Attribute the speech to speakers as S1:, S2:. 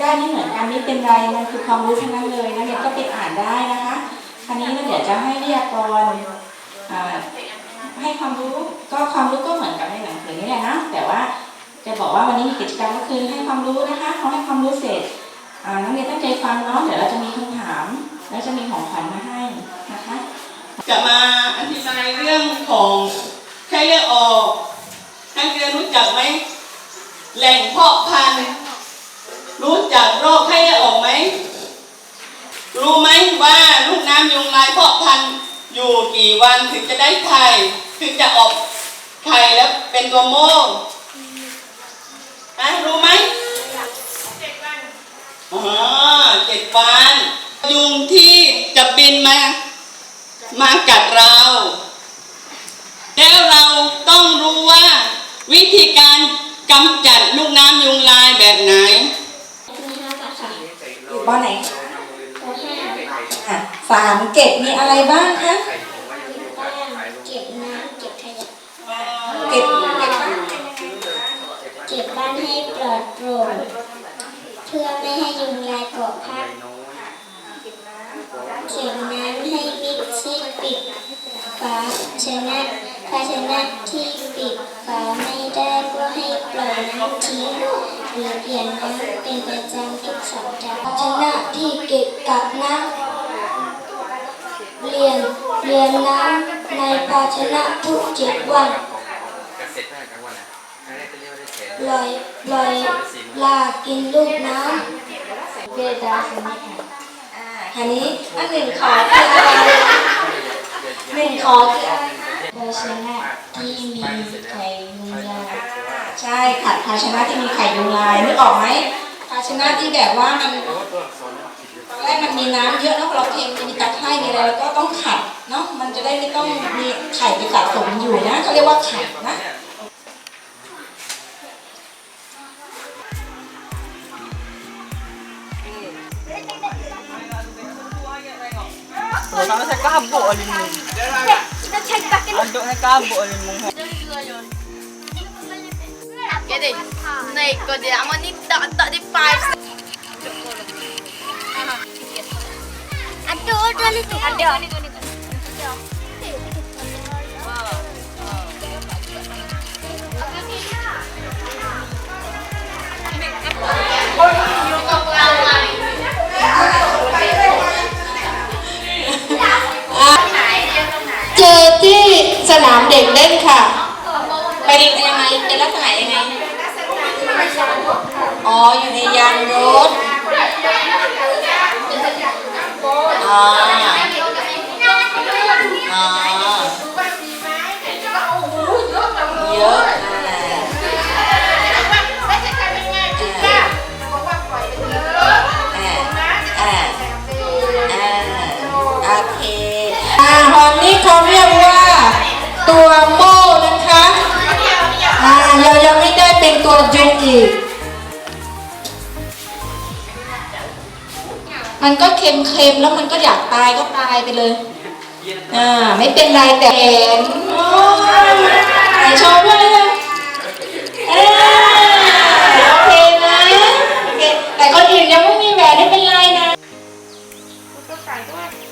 S1: ได้ไม่เหมือนกันไม่เป็นไรมันคือความรู้ทั้งนั้นเลยนักเรียนก็ไปอ่านได้นะคะคราวนี้เราเดี๋ยวจะให้วิทยากรอให้ความรู้ก็ความรู้ก็เหมือนกับในหนังสือนี่แหละนะแต่ว่าจะบอกว่าวันนี้มีกิจกรรมก็คือให้ความรู้นะคะพอให้ความรู้เสร็จนักเรียนตั้งใจฟังเนาะเดี๋ยวเราจะมีคำถาม แล้วจะมีของขวัญมาให้นะคะ
S2: จะมาอธิบายเรื่องของไข้เลือดออกนักเรียนรู้จักไหมแหล่งเพาะพันธุ์ รู้จักโรคไข้เลือดออกไหม รู้ไหมว่าลูกน้ำยุงลายเพาะพันธุ์อยู่กี่วันถึงจะได้ไข่ถึงจะออกไข่แล้วเป็นตัวโม่ฮะรู้ไหมอ๋อเจ็ดวัน ยุงที่จะบินมา มากัดเรา แล้วเราต้องรู้ว่า วิธีการกำจัดลูกน้ำยุงลายแบบไหน
S1: อยู่บ้านไหนอะ สามเก็บมีอะไรบ้างคะ
S3: เก็บน้ำเก็บขยะ
S1: เก็บเก็บบ้าง
S3: เก็บบ้านให้ปลอดโปร่งเพื่อไม่ให้ยุงลายเกาะพักเก็บน้ำให้มิดชิดปิดฝาชนะภาชนะที่ปิดฝาไม่ได้ก็ให้ปล่อยน้ำทิ้งหรือเปลี่ยนน้ำเป็นประจำทุกสัปดาห์ภาชนะที่เก็บกักน้ำ เรียนเรียนน้ำในภาชนะทุกเจ็ดวัน
S4: ลอย
S3: ลอยลากินลูกน้ำเวลาสนิท
S1: อ่าคันนี้อันหนึ่งขอคืออะไรหนึ่งขอคืออะไร
S3: ภาชนะที่มีไข่ยุงลาย
S1: ใช่ขัดภาชนะที่มีไข่ยุงลายนึกออกไหมภาชนะที่แบบว่ามัน
S4: ผิดเลย
S1: ตอนแรกมันมีน้ำเยอะแล้วพอเราเทมีตะไคร่มีอะไรแล้วก็ต้องขัดเนาะมันจะได้ไม่ต้องมีไข่ไปสะสมอยู่นะเขาเรียกว่าขัดนะ
S5: Sama sa kabo, alin mo. Ando na kabo, alin mo.
S6: Gede, naik ko dia. Amo ni tak tak di five.
S3: Ada order itu. Ada.
S1: À. เจอที่สนามเด็กเล่นค่ะ เป็นยังไงเป็นลักษณะยังไง อ๋อ อยู่ในยางรถ อ๋อ อะอ่าอ่าอ่าอ่าอ่าโอเคอ่าตอนนี้เขาเรียกว่าตัวโม่นะคะอ่ายังยังไม่ได้เป็นตัวยุงอีก มันก็เค็มๆแล้วมันก็อยากตายก็ตายไปเลย อ่า ไม่เป็นไรแต่ แต่ค